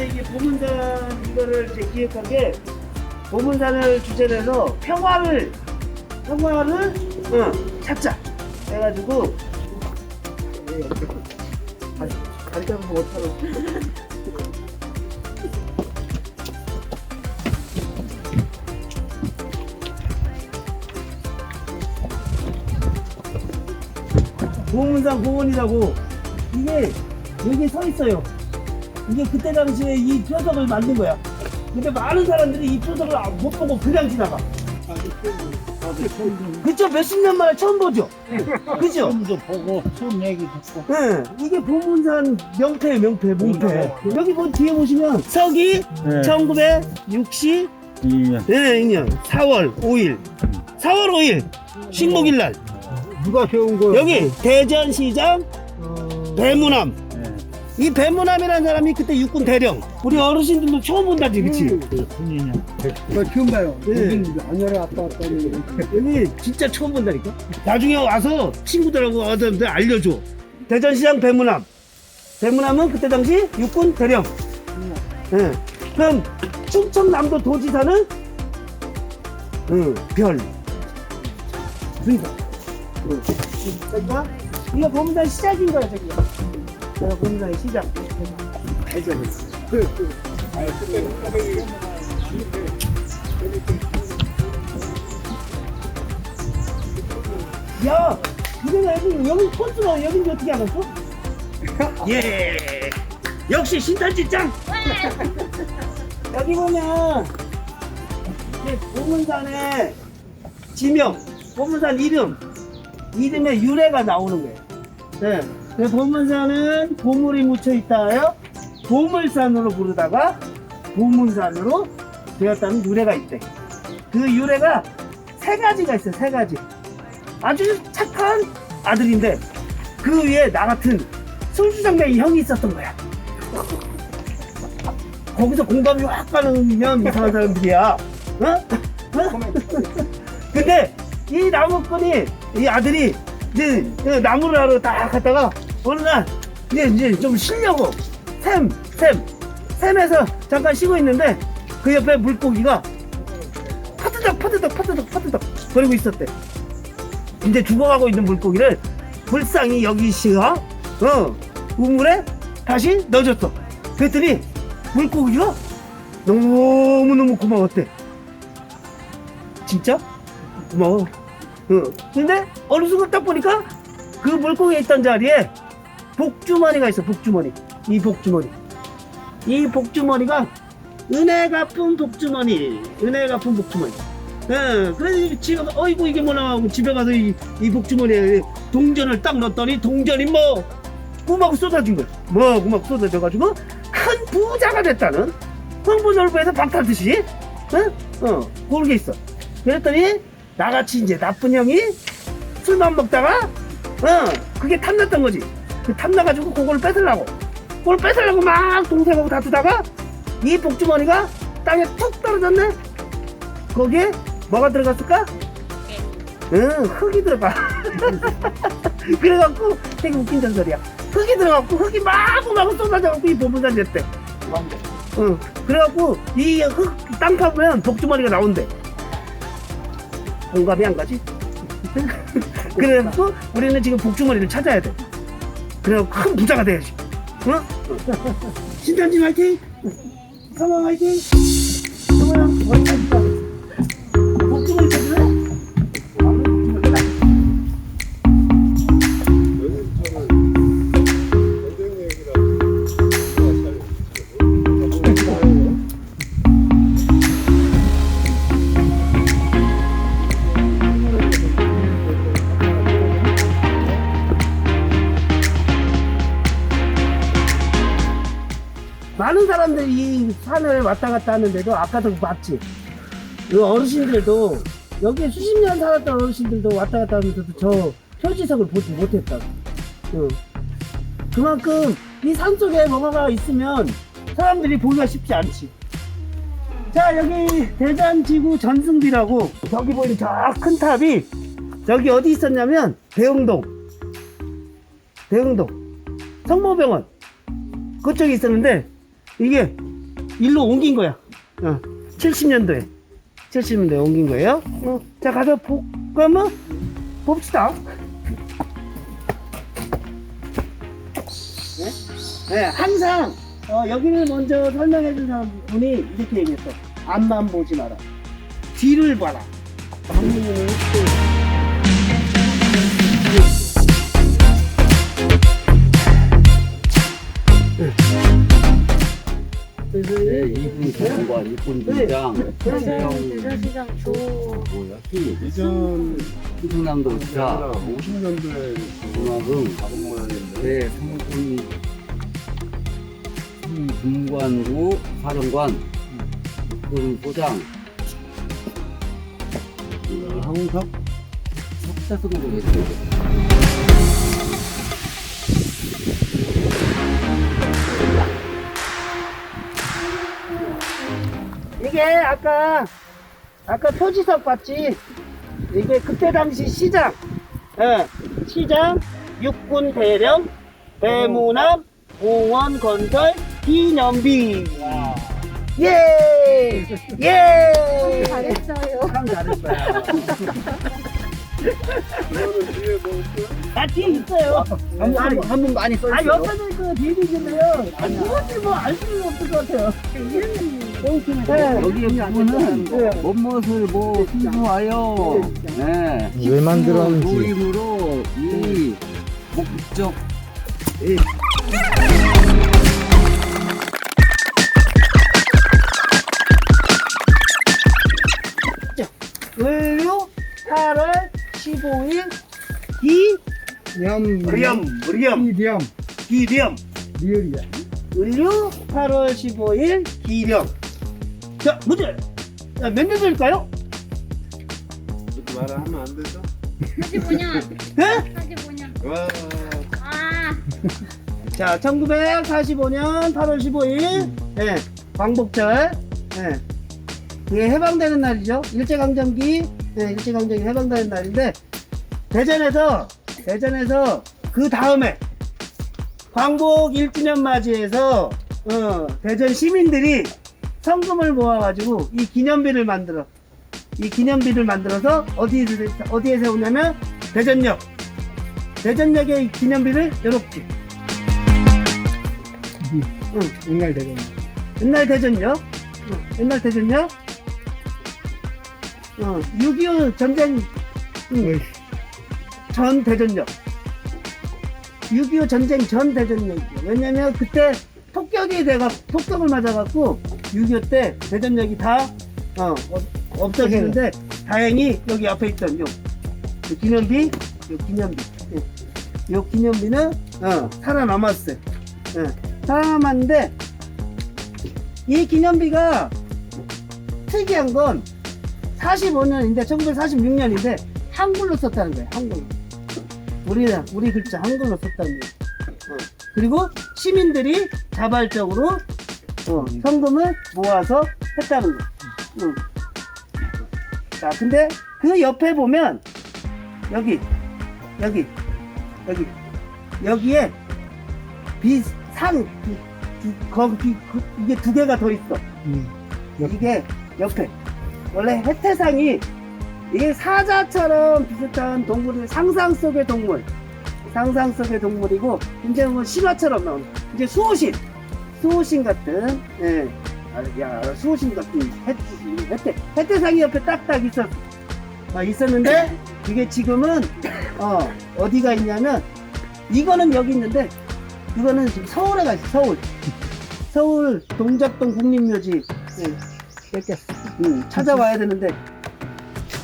작년에 이게 보문산 이거를 이제 기획한 게 보문산을 주제로 해서 평화를 평화를 응, 찾자. 해가지고. 다리 다리 잡아서 못하고 보문산 공원이라고 이게 여기 서 있어요. 이게 그때 당시에 이 표석을 만든 거야. 근데 많은 사람들이 이 표석을 아- 못 보고 그냥 지나가. 그쵸? 몇십 년 만에 처음 보죠? 그죠? 처음도 보고 처음 얘기 듣고 네, 이게 보문산 명패, 명패, 명패. 여기 뭐 뒤에 보시면 서기 네. 1960 2년 네, 2년 4월 5일. 4월 5일 식목일 날 누가 세운 거야? 여기 대전시장 배무남 네. 이 배무남이라는 사람이 그때 육군 대령. 우리 어르신들도 처음 본다지 그치? 군인이야 나 처음 봐요. 네. 여긴 안열에 왔다 갔다 하는 여기 진짜 처음 본다니까? 나중에 와서 친구들하고 어른들 알려줘. 대전시장 배무남 배무남은 그때 당시 육군 대령. 예. 그럼 충청남도 도지사는? 응, 별. 그러니까. 응. 그러니까 이게 보문산 시작인 거야 저기가 내가 보문산의 시작 알죠 야, 이제는 여기, 여기 코스가 여긴지 어떻게 알았어? 예. 역시 신탄지 짱! 여기 보면, 이제 보문산의 지명, 보문산 이름, 이름의 유래가 나오는 거예요. 네. 그래서 보문산은 보물이 묻혀 있다요. 보물산으로 부르다가 보문산으로 되었다는 유래가 있대. 그 유래가 세 가지가 있어요, 세 가지. 아주 착한 아들인데 그 위에 나 같은 술주정뱅이 형이 있었던 거야. 거기서 공감이 확 가는 이상한 사람들이야. 어? 어? 근데 이 나무꾼이 이 아들이 이제 그 나무를 하러 딱 갔다가 어느 날 이제 이제 좀 쉬려고 샘, 샘, 샘에서 잠깐 쉬고 있는데 그 옆에 물고기가 파드덕 파드덕 파드덕 파드덕 거리고 있었대. 이제 죽어가고 있는 물고기를 불쌍히 여기 씨가 어 우물에 다시 넣어줬어. 그랬더니 물고기가 너무너무 고마웠대. 진짜? 고마워. 어. 근데 어느 순간 딱 보니까 그 물고기가 있던 자리에 복주머니가 있어, 복주머니. 이 복주머니. 이 복주머니가 은혜 갚은 복주머니. 은혜 갚은 복주머니. 예, 그래서 가, 어이구 이게 뭐나 하고 집에 가서 이, 이 복주머니에 동전을 딱 넣었더니 동전이 뭐 구막 쏟아진 거야. 뭐 구막 쏟아져가지고 큰 부자가 됐다는 흥부절부에서 방탈듯이 어? 어, 그런 게 있어. 그랬더니 나같이 이제 나쁜 형이 술만 먹다가 어 그게 탐났던 거지. 그 탐나가지고 그걸 뺏으려고 그걸 뺏으려고 막 동생하고 다투다가 이 복주머니가 땅에 툭 떨어졌네. 거기에 뭐가 들어갔을까? 응, 흙이 들어가. 그래갖고 되게 웃긴 전설이야. 흙이 들어갔고 흙이 마구마구 쏟아져갖고 이 보문산 됐대. 응, 그래갖고 이 흙 땅 파면 복주머니가 나온대. 공감이 안 가지? 그래갖고 우리는 지금 복주머니를 찾아야 돼. 그래갖고 큰 부자가 돼야지. 응? 신탄진 화이팅! 성황 화이팅! 성황 화이팅! 갔다 하는데도 아까도 봤지. 그 어르신들도 여기 수십 년 살았던 어르신들도 왔다 갔다 하면서도 저 표지석을 보지 못했다고. 응. 그만큼 이 산 속에 뭐가 있으면 사람들이 보기가 쉽지 않지. 자 여기 대전지구 전승비라고 저기 보이는 저 큰 탑이 저기 어디 있었냐면 대흥동 대흥동 성모병원 그쪽에 있었는데 이게 일로 옮긴 거야. 어, 70년도에 70년도에 옮긴 거예요. 어, 자 가서 보, 그러면 봅시다. 네? 네, 항상 어, 여기를 먼저 설명해 준 사람 분이 이렇게 얘기했어. 앞만 보지 마라. 뒤를 봐라. 방문을 네, 정관, 이분 분장, 최영 대전시장 조 뭐야? 희, 예전 충청남도 자, 50년도에 문화금, 가본 모양인데 네, 성군 금관구 사령관, 육군 소장, 항석 석사성도 계시고 이게 아까 아까 표지석 봤지? 이게 그때 당시 시장, 예, 시장, 육군 대령, 대문함, 공원 건설, 기념비. 예, 예. 잘했어요. 참 잘했어요. 이거는 뒤에 뭐아 뒤에 있어요. 한번 한번 많이 써아 있어요. 옆에도 있고 뒤에도 있는데요. 아 이것이 뭐알 수는 없을 것 같아요. 네. 여기 부분은 못못을 뭐 승부하여 네. 왜 만들었는지. 노림으로 이 목적 을류 8월 15일 기염 무렴 무렴 이렴 기렴 리을이야. 을류 8월 15일 기렴 자 문제 자, 몇 년일까요? 그렇게 말하면 안 되죠? 45년. 네? 45년. 와 아, 자 1945년 8월 15일 예, 광복절 예, 그게 해방되는 날이죠 일제강점기 예, 일제강점기 해방되는 날인데 대전에서 대전에서 그 다음에 광복 1주년 맞이해서 어, 대전 시민들이 성금을 모아가지고 이 기념비를 만들어 이 기념비를 만들어서 어디에 어디에 세우냐면 대전역 대전역의 이 기념비를 이렇게 응, 옛날 대전. 옛날 대전역? 응, 옛날 대전역 어, 6.25 전쟁 응, 전 대전역 6.25 전쟁 전 대전역이죠 왜냐면 그때 폭격이 돼가 폭격을 맞아갖고 6.25 때 대전역이 다 어, 어, 없어지는데 다행히 여기 앞에 있던 요, 요 기념비 요 기념비 예. 요 기념비는 어, 살아남았어요 예. 살아남았는데 이 기념비가 특이한 건 45년인데 1946년인데 한글로 썼다는 거예요 한글로 우리 우리 글자 한글로 썼다는 거예요 어. 그리고 시민들이 자발적으로 어, 현금을 모아서 했다는 거. 응. 자, 근데 그 옆에 보면 여기 여기 여기 여기에 비상 거기 그, 이게 두 개가 더 있어. 음. 이게 옆에 원래 해태상이 이게 사자처럼 비슷한 동물이 상상 속의 동물 상상 속의 동물이고 이제 뭐 신화처럼 나오는 이제 수호신 수호신 같은 예. 아, 야 수호신 같은 해, 혜태 혜태상이 옆에 딱딱 있었 아, 있었는데 이게 지금은 어 어디가 있냐면 이거는 여기 있는데 이거는 지금 서울에 가 있어 서울 서울 동작동 국립묘지 예. 뺏겼어. 음, 찾아와야 되는데.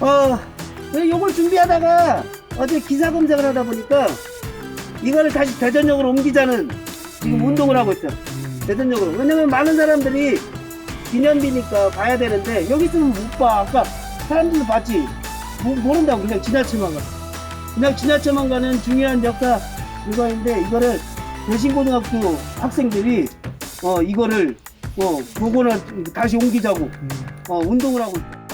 어왜 요걸 준비하다가 어제 기사 검색을 하다 보니까 이거를 다시 대전역으로 옮기자는 지금 음. 운동을 하고 있어요 대전역으로. 왜냐면 많은 사람들이 기념비니까 봐야 되는데 여기 있으면 못 봐. 아까 사람들도 봤지. 모, 모른다고 그냥 지나치만 가. 그냥 지나치만 가는 중요한 역사 이거인데 이거를 대신고등학교 학생들이 어 이거를 어 보고는 다시 옮기자고. 어 운동을 하고. 있어요